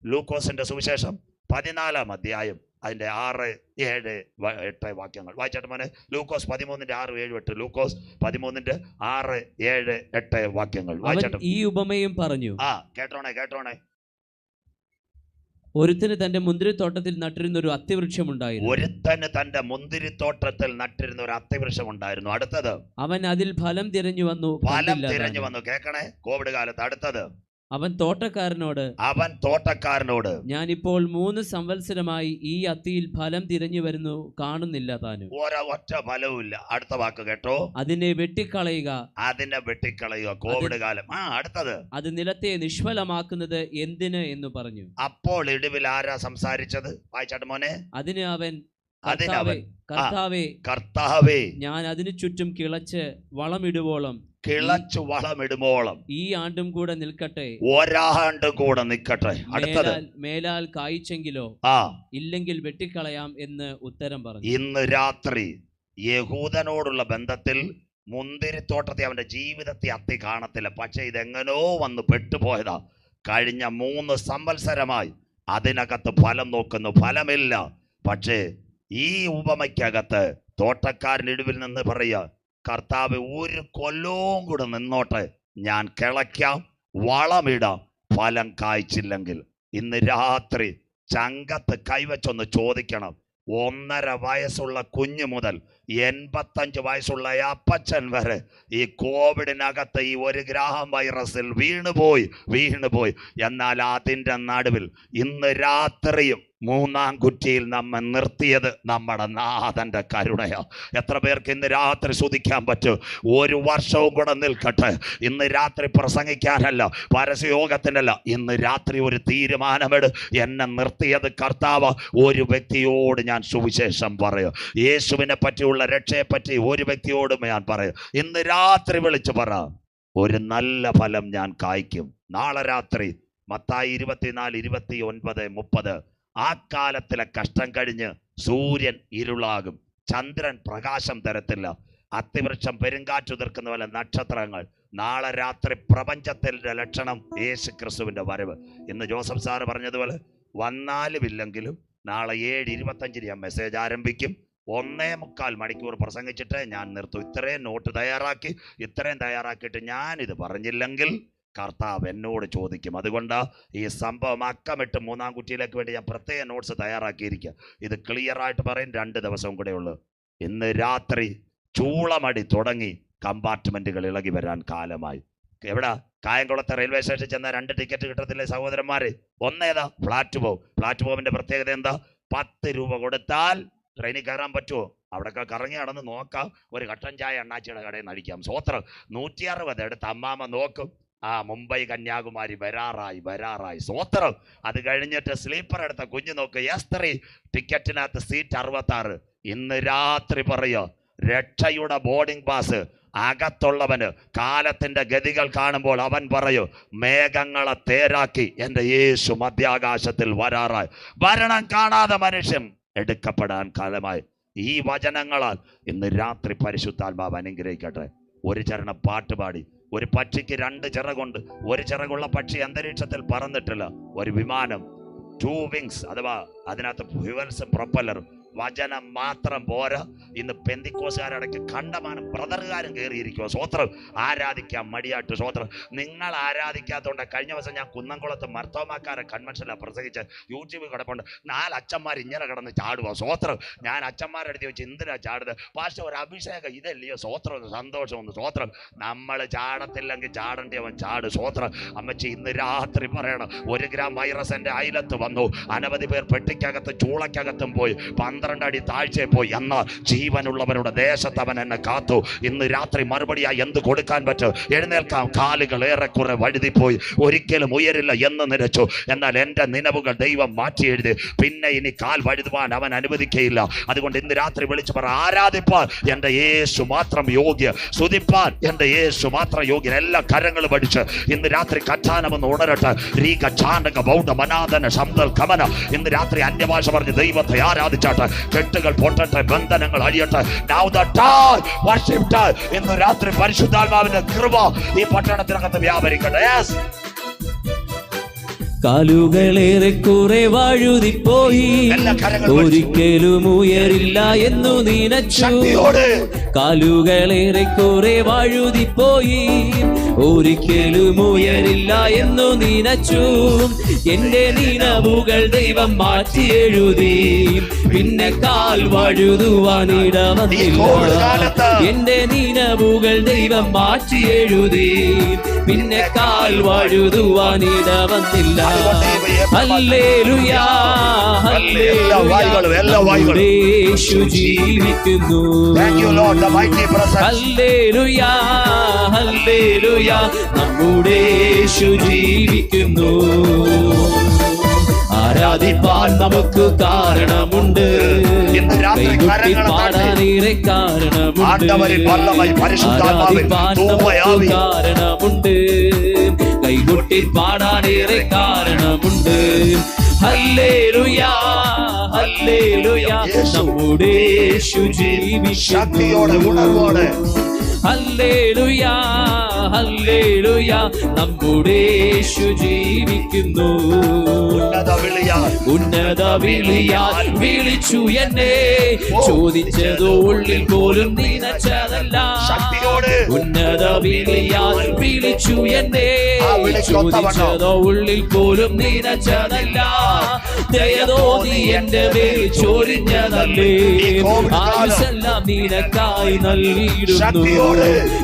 ലൂക്കോസിന്റെ സുവിശേഷം പതിനാലാം അധ്യായം. അതിന്റെ ആറ് ഏഴ് എട്ട് വാക്യങ്ങൾ. വായിച്ചാട്ട് മോനെ. ലൂക്കോസ് പതിമൂന്നിന്റെ ആറ് ഏഴ് എട്ട്. ലൂക്കോസ് പതിമൂന്നിന്റെ ആറ് ഏഴ് എട്ട് വാക്യങ്ങൾ. വായിച്ചാട്ട്. ഈ ഉപമയും പറഞ്ഞു. ആ കേട്ടോണേ കേട്ടോണേ. ഒരുത്തിന് തന്റെ മുന്തിരിത്തോട്ടത്തിൽ നട്ടിരുന്ന ഒരു അത്തിവൃക്ഷമുണ്ടായിരുന്നു. ഒരുത്തന് തന്റെ മുന്തിരിത്തോട്ടത്തിൽ നട്ടിരുന്ന ഒരു അത്തിവൃക്ഷം ഉണ്ടായിരുന്നു അടുത്തത്? അവൻ അതിൽ ഫലം തിരഞ്ഞു വന്നു. ഫലം തിരഞ്ഞു വന്നു. കേക്കണേ? കോവിഡ് കാലത്ത്. അടുത്തത്? അവൻ തോട്ടക്കാരനോട് അവൻ തോട്ടക്കാരനോട് ഞാൻ ഇപ്പോൾ മൂന്ന് സംവത്സരമായി ഈ അത്തിയിൽ ഫലം തിരഞ്ഞു വരുന്നു കാണുന്നില്ല താനും. ഒറ്റ ഫലവുമില്ല. അടുത്ത വാക്ക് കേട്ടോ. അതിനെ വെട്ടിക്കളയുക. അതിനെ വെട്ടിക്കളയുക. കോവിഡ് കാലം. ആ അടുത്തത്. അത് നിലത്തെ നിഷ്ഫലമാക്കുന്നത് എന്തിന്? എന്ന് പറഞ്ഞു. അപ്പോൾ ഇടിവിൽ ആരാ സംസാരിച്ചത്? വായിച്ചാട്ട് മോനെ. അതിന് അവൻ അതിനെ അവൻ, കർത്താവേ കർത്താവേ ഞാൻ അതിനു ചുറ്റും കിളച്ച് വളമിടുവോളം കിളച്ചു വളമിടുമോളം. ഈ ആണ്ടും കൂടെ നിൽക്കട്ടെ. ഒരാണ്ടും കൂടെ നിൽക്കട്ടെ. അടുത്തത്. മേലാൽ കായ്ച്ചെങ്കിലോ ആ. ഇല്ലെങ്കിൽ വെട്ടിക്കളയാം എന്ന് ഉത്തരം പറഞ്ഞു. ഇന്ന് രാത്രി യഹൂദനോടുള്ള ബന്ധത്തിൽ മുന്തിരിത്തോട്ടത്തെ അവന്റെ ജീവിതത്തെ അത്തി കാണത്തില്ല. പക്ഷെ ഇതെങ്ങനോ വന്ന് പെട്ടുപോയതാ. കഴിഞ്ഞ മൂന്ന് സംവത്സരമായി അതിനകത്ത് ഫലം നോക്കുന്നു. ഫലമില്ല. പക്ഷേ ഈ ഉപമയ്ക്കകത്ത് തോട്ടക്കാരൻ ഇടിവിൽ നിന്ന് പറയുക കർത്താവ് ഒരു കൊല്ലവും കൂടെ നിന്നോട്ടെ. ഞാൻ കിളയ്ക്കാം വളമിടാം. ഫലം കായ്ച്ചില്ലെങ്കിൽ. ഇന്ന് രാത്രി ചങ്കത്ത് കൈവച്ചൊന്ന് ചോദിക്കണം. ഒന്നര വയസ്സുള്ള കുഞ്ഞു മുതൽ എൺപത്തഞ്ച് വയസ്സുള്ള അപ്പച്ചൻ വരെ ഈ കോവിഡിനകത്ത് ഈ ഒരു ഗ്രാഹം വൈറസിൽ വീണുപോയി വീണുപോയി. എന്നാൽ അതിന്റെ നടുവിൽ ഇന്ന് രാത്രിയും മൂന്നാം കുറ്റിയിൽ നമ്മെ നിർത്തിയത് നമ്മുടെ നാഥന്റെ കരുണയാ. എത്ര പേർക്ക് ഇന്ന് രാത്രി ശുദ്ധിക്കാൻ പറ്റും? ഒരു വർഷവും കൂടെ നിൽക്കട്ടെ. ഇന്ന് രാത്രി പ്രസംഗിക്കാനല്ല പരസ്യയോഗത്തിനല്ല. ഇന്ന് രാത്രി ഒരു തീരുമാനമെടു. എന്നെ നിർത്തിയത് കർത്താവ്. ഒരു വ്യക്തിയോട് ഞാൻ സുവിശേഷം പറയും. യേശുവിനെ പറ്റിയുള്ള രക്ഷയെപ്പറ്റി ഒരു വ്യക്തിയോടും ഞാൻ പറയും. ഇന്ന് രാത്രി വിളിച്ചു പറ. ഒരു നല്ല ഫലം ഞാൻ കായ്ക്കും. നാളെ രാത്രി മത്തായി ഇരുപത്തിനാല് ഇരുപത്തി ഒൻപത് മുപ്പത്. ആ കാലത്തിലെ കഷ്ടം കഴിഞ്ഞ് സൂര്യൻ ഇരുളാകും. ചന്ദ്രൻ പ്രകാശം തരത്തില്ല. അത്തിവൃക്ഷം പെരുങ്കാറ്റു തീർക്കുന്ന പോലെ നക്ഷത്രങ്ങൾ. നാളെ രാത്രി പ്രപഞ്ചത്തിന്റെ ലക്ഷണം യേശു ക്രിസ്തുവിന്റെ വരവ്. ഇന്ന് ജോസഫ് സാറ് പറഞ്ഞതുപോലെ വന്നാലുമില്ലെങ്കിലും നാളെ ഏഴ് ഇരുപത്തഞ്ചിന് ഞാൻ മെസ്സേജ് ആരംഭിക്കും. ഒന്നേ മുക്കാൽ മണിക്കൂർ പ്രസംഗിച്ചിട്ട് ഞാൻ നിർത്തും. ഇത്രയും നോട്ട് തയ്യാറാക്കി ഇത്രയും തയ്യാറാക്കിയിട്ട് ഞാൻ ഇത് പറഞ്ഞില്ലെങ്കിൽ കർത്താവ് എന്നോട് ചോദിക്കും. അതുകൊണ്ട് ഈ സംഭവം അക്കമിട്ട് മൂന്നാം കുട്ടിയിലേക്ക് വേണ്ടി ഞാൻ പ്രത്യേക നോട്ട്സ് തയ്യാറാക്കിയിരിക്കുക ഇത് ക്ലിയർ ആയിട്ട് പറയും രണ്ട് ദിവസവും കൂടെ ഉള്ളു. ഇന്ന് രാത്രി ചൂളമടി തുടങ്ങി കമ്പാർട്ട്മെന്റുകൾ ഇളകി വരാൻ കാലമായി. എവിടെ? കായംകുളത്തെ റെയിൽവേ സ്റ്റേഷനിൽ ചെന്ന രണ്ട് ടിക്കറ്റ് കിട്ടത്തില്ലേ സഹോദരന്മാരെ? ഒന്നേതാ? പ്ലാറ്റ്ഫോം പ്ലാറ്റ്ഫോമിന്റെ പ്രത്യേകത എന്താ? പത്ത് രൂപ കൊടുത്താൽ ട്രെയിനിൽ കയറാൻ പറ്റുമോ? അവിടെയൊക്കെ കറങ്ങി നടന്ന് നോക്കാം. ഒരു കട്ടൻ ചായ അണ്ണാച്ചിയുടെ കടയിൽ നിന്ന് അടിക്കാം. സ്വോത്രം. നൂറ്റി അറുപത് എടുത്ത് അമ്മാമ്മ നോക്കും. ആ മുംബൈ കന്യാകുമാരി വരാറായി വരാറായി. സ്വോത്രം. അത് കഴിഞ്ഞിട്ട് സ്ലീപ്പർ എടുത്ത കുഞ്ഞു നോക്ക്. എസ്ത്രീ ടിക്കറ്റിനകത്ത് സീറ്റ് അറുപത്തി ആറ് ഇന്ന് രാത്രി പറയോ? രക്ഷയുടെ ബോർഡിംഗ് പാസ്. അകത്തുള്ളവന് കാലത്തിന്റെ ഗതികൾ കാണുമ്പോൾ അവൻ പറയൂ മേഘങ്ങളെ തേരാക്കി എന്റെ യേശു മധ്യാകാശത്തിൽ വരാറായി. ഭരണം കാണാതെ മനുഷ്യൻ എടുക്കപ്പെടാൻ കാലമായി. ഈ വചനങ്ങളാൽ ഇന്ന് രാത്രി പരിശുദ്ധാത്മാവ് അനുഗ്രഹിക്കട്ടെ. ഒരു ചരണം പാട്ടുപാടി ഒരു പക്ഷിക്ക് രണ്ട് ചിറകുണ്ട്. ഒരു ചിറകുള്ള പക്ഷി അന്തരീക്ഷത്തിൽ പറന്നിട്ടില്ല. ഒരു വിമാനം ടു വിങ്സ് അഥവാ അതിനകത്ത് ഫ്യുവൽസും പ്രൊപ്പല്ലറും വചനം മാത്രം പോരാ. ഇന്ന് പെന്തിക്കോസുകാരടയ്ക്ക് കണ്ടമാനം ബ്രദറുകാരും കയറിയിരിക്കുക സ്വോത്രം ആരാധിക്കാൻ മടിയാട്ട് സ്വോത്രം നിങ്ങൾ ആരാധിക്കാത്തതുകൊണ്ട് കഴിഞ്ഞ ദിവസം ഞാൻ കുന്നംകുളത്ത് മർത്തോമാക്കാരെ കൺവെൻഷനിലാണ് പ്രസംഗിച്ച്. യൂട്യൂബിൽ കിടപ്പുണ്ട്. നാല് അച്ഛന്മാർ ഇങ്ങനെ കിടന്ന് ചാടുക സ്വോത്രം ഞാൻ അച്ഛന്മാരുടെ അടുത്ത് വെച്ച് എന്തിനാ ചാടുന്നത് പക്ഷെ ഒരു അഭിഷേകം. ഇതല്ലയോ? സ്വോത്രം സന്തോഷം ഒന്ന് സ്വോത്രം നമ്മൾ ചാടത്തില്ലെങ്കിൽ ചാടേണ്ടി അവൻ ചാട് സ്വോത്രം അമ്മച്ചി ഇന്ന് രാത്രി പറയണം. ഒരു ഗ്രാം വൈറസ് എന്റെ അയലത്ത് വന്നു. അനവധി പേർ പെട്ടിക്കകത്ത് ചൂളക്കകത്തും പോയി. പന്ത്രണ്ട് അടി താഴ്ച പോയി. അന്ന് ജീവനുള്ളവരുടെ ദേശത്ത് അവൻ എന്നെ കാത്തു. ഇന്ന് രാത്രി മറുപടിയായി എന്ത് കൊടുക്കാൻ പറ്റും? എഴുന്നേൽക്കാം കാലുകൾ ഏറെക്കുറെ വഴുതിപ്പോയി. ഒരിക്കലും ഉയരില്ല എന്ന് നിരച്ചു എന്നാൽ എന്റെ നിലവുകൾ ദൈവം മാറ്റി എഴുതി. പിന്നെ ഇനി കാൽ വഴുതുവാൻ അവൻ അനുവദിക്കയില്ല. അതുകൊണ്ട് ഇന്ന് രാത്രി വിളിച്ചു പറ ആരാധിപ്പാൻ? എന്റെ യേശു മാത്രം യോഗ്യ സ്തുതിപ്പാൻ എന്റെ യേശു മാത്രം യോഗ്യൻ. എല്ലാ കരങ്ങളും പഠിച്ച് ഇന്ന് രാത്രി കച്ചാനമെന്ന് ഉണരട്ടെ. രീ കച്ചാനക മനാദന ശബ്ദൽ കമന. ഇന്ന് രാത്രി അന്യഭാഷ പറഞ്ഞ് ദൈവത്തെ ആരാധിച്ചാട്ടെ. കെട്ടുകൾ പൊട്ടട്ടെ ബന്ധനങ്ങൾ അഴിയട്ടെ now the time worship time ഇന്ന് രാത്രി പരിശുദ്ധാത്മാവിന്റെ കൃപ ഈ പട്ടണത്തിനകത്ത് വ്യാപരിക്കട്ടെ. കാലുകളേറെ കുറെ വഴുതിപ്പോയി. പോയി ഒരിക്കലും ഉയരില്ല എന്നു നീനച്ചു. ശക്തിയോട്. കാലുകളേറെ കുറെ പോയി ഒരിക്കലും ഉയരില്ല എന്നു നീനച്ചു. എന്റെ നീനവുകൾ ദൈവം മാറ്റി എഴുതി. പിന്നെ കാൽ വഴുതുവാൻ ഇടവന്നില്ല. എന്റെ നീനവുകൾ ദൈവം മാറ്റി എഴുതി. പിന്നെ കാൽ വഴുതുവാൻ ഇടവന്നില്ല. ഹല്ലേലൂയാ എല്ലാ വായ്കളും, എല്ലാ വായ്കളും. യേശു ജീവിക്കുന്നു. നമ്മുടെ ജീവിക്കുന്നു. ആരാധിപ്പാൻ നമുക്ക് കാരണമുണ്ട്. പാടാനേറെ കാരണമുണ്ട്. ആരാധിപ്പാൻ നമുക്ക് കാരണമുണ്ട്. കൈകൊട്ടി പാടാനേറെ കാരണമുണ്ട് ഹല്ലേലൂയാ ഹല്ലേലൂയാ യേശു. നമ്മുടെ യേശു ശക്തിയോടെ, ഉണർവോടെ. ജീവിക്കുന്നു ഹല്ലേലൂയാ ഹല്ലേലൂയാ നമ്മുടെ യേശു ജീവിക്കുന്നു. ഉന്നത വിളിയാൽ. ഉന്നത വിളിയാൽ വിളിച്ചു എന്നെ. ചോദിച്ചത് ഉള്ളിൽ പോലും നിനച്ചതല്ല. ഉന്നത വിളിയാൽ വിളിച്ചു എന്നെ. ചോദിച്ചതോ ഉള്ളിൽ പോലും നിനച്ചതല്ല. നീ എന്റെ മേൽ ചൊരിഞ്ഞതല്ലേ? ആയുസെല്ലാം നിനക്കായി നൽകിയിടുന്നു.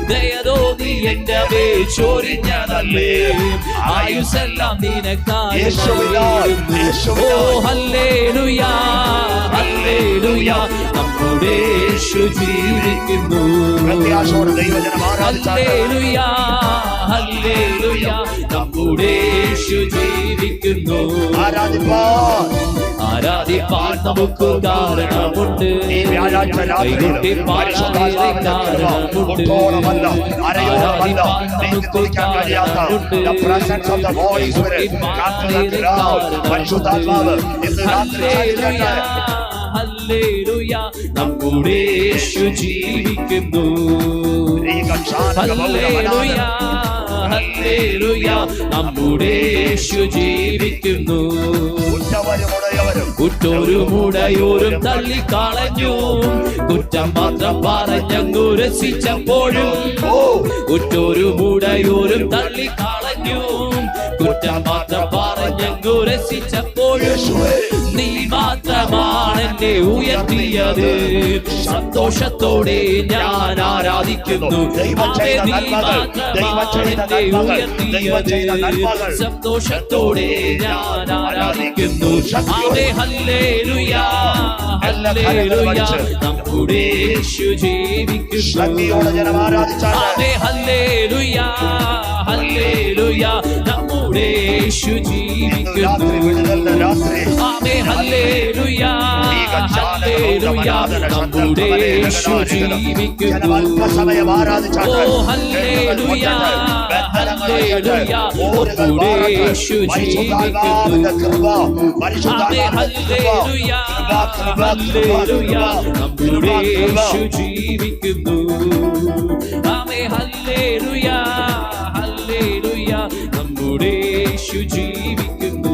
ദയതോ നീ എന്റെ മേൽ ചൊരിഞ്ഞതല്ലേ? ആയുസെല്ലാം നിനക്കായി. ഓ ഹല്ലേലുയാ ഹല്ലേലുയാ. നമ്മുടെ യേശു ജീവിക്കുന്നു. Hallelujah hallelujah. നമ്മുടെ യേശു ജീവിക്കുന്നു. ആരാധിപ്പാൻ. ആരാധിപ്പാൻ നമുക്ക് കാരണമുണ്ട് നമ്മുടെ യേശു ജീവിക്കുന്നു. ഹല്ലേലൂയ. നമ്മുടെ യേശു ജീവിക്കുന്നു. കുറ്റൊരു മുടയോരും തള്ളിക്കളഞ്ഞു. കുറ്റം മാത്രം പറഞ്ഞങ്ങു രസിച്ചപ്പോഴും കുറ്റൊരു മുടയോരും തള്ളിക്കളഞ്ഞു. കുറ്റം മാത്രം പറഞ്ഞങ്ങു രസിച്ചപ്പോഴും യേശുവേ നീ മാത്രമാണ് എന്നെ ഉയർത്തിയത്. സന്തോഷത്തോടെ ഞാൻ ആരാധിക്കുന്നു. സന്തോഷത്തോടെ ഞാൻ ആരാധിക്കുന്നു. അവേ ഹല്ലേലൂയാ ഹല്ലേലൂയാ. നമ്മുടെ യേശു ജീവിക്കുന്നു. ഹല്ലേ ലുയാ ഹല്ലേ ലുയാ ഹല്ലേലൂയാ ഹല്ലേലൂയാ. നമ്മുടെ യേശു ജീവിക്കുന്നു ആമേ ഹല്ലേലൂയാ ഹല്ലേലൂയാ നമ്മുടെ യേശു ജീവിക്കുന്നു ഓ ഹല്ലേലൂയാ ഹല്ലേലൂയാ നമ്മുടെ യേശു കൃപ ആമേ ഹല്ലേലൂയാ ഹല്ലേലൂയാ നമ്മുടെ. യേശു ജീവിക്കുന്നു യേശു ജീവിക്കുന്നു.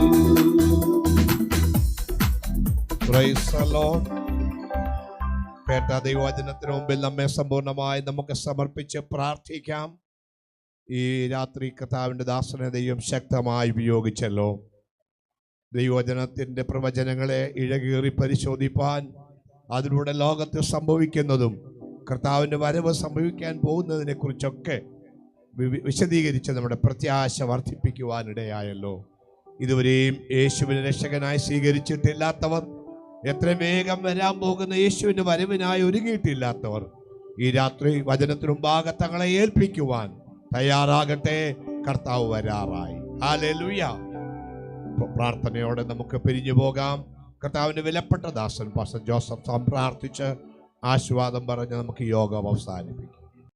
കേട്ട ദൈവവചനത്തിന് മുമ്പിൽ നമ്മെ സമ്പൂർണമായി നമുക്ക് സമർപ്പിച്ച് പ്രാർത്ഥിക്കാം. ഈ രാത്രി കർത്താവിന്റെ ദാസനെ ദൈവം ശക്തമായി ഉപയോഗിച്ചല്ലോ. ദൈവവചനത്തിന്റെ പ്രവചനങ്ങളെ ഇഴകീറി പരിശോധിപ്പാൻ അതിലൂടെ ലോകത്ത് സംഭവിക്കുന്നതും കർത്താവിന്റെ വരവ് സംഭവിക്കാൻ പോകുന്നതിനെ കുറിച്ചൊക്കെ വിശദീകരിച്ച് നമ്മുടെ പ്രത്യാശ വർദ്ധിപ്പിക്കുവാനിടയായല്ലോ. ഇതുവരെയും യേശുവിനെ രക്ഷകനായി സ്വീകരിച്ചിട്ടില്ലാത്തവർ എത്ര വേഗം വരാൻ പോകുന്ന യേശുവിന്റെ വരവിനായി ഒരുങ്ങിയിട്ടില്ലാത്തവർ ഈ രാത്രി വചനത്തിനുമ്പാകെ തങ്ങളെ ഏൽപ്പിക്കുവാൻ തയ്യാറാകട്ടെ. കർത്താവ് വരാറായി. പ്രാർത്ഥനയോടെ നമുക്ക് പിരിഞ്ഞു പോകാം. കർത്താവിന്റെ വിലപ്പെട്ട ദാസൻ പാസ്റ്റർ ജോസഫ് സാം പ്രാർത്ഥിച്ച് ആശീർവാദം പറഞ്ഞ് നമുക്ക് യോഗം അവസാനിപ്പിക്കാം.